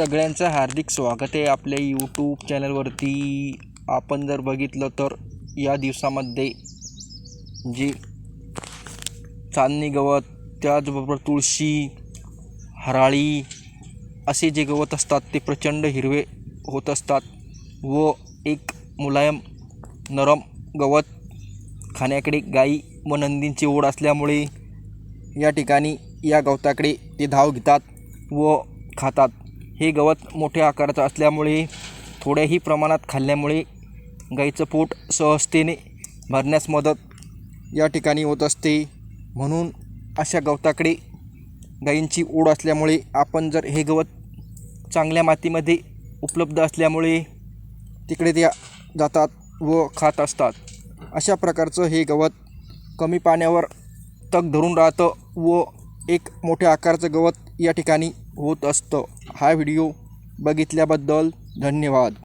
सगळ्यांचं हार्दिक स्वागत आहे आपल्या यूट्यूब चॅनलवरती आपण जर बघितलं तर या दिवसामध्ये जे चांदणी गवत त्याचबरोबर तुळशी हराळी असे जे गवत असतात ते प्रचंड हिरवे होत असतात व एक मुलायम नरम गवत खाण्याकडे गाई व नंदींची ओढ असल्यामुळे या ठिकाणी या गवताकडे ते धाव घेतात व खातात. हे गवत मोठ्या आकाराचं असल्यामुळे थोड्याही प्रमाणात खाल्ल्यामुळे गाईचं पोट सहजतेने भरण्यास मदत या ठिकाणी होत असते. म्हणून अशा गवताकडे गाईंची ओढ असल्यामुळे आपण जर हे गवत चांगल्या मातीमध्ये उपलब्ध असल्यामुळे तिकडे त्या जातात व खात असतात. अशा प्रकारचं हे गवत कमी पाण्यावर तग धरून राहतं व एक मोठ्या आकाराचं गवत या ठिकाणी होत असतं. हा व्हिडिओ बघितल्याबद्दल धन्यवाद.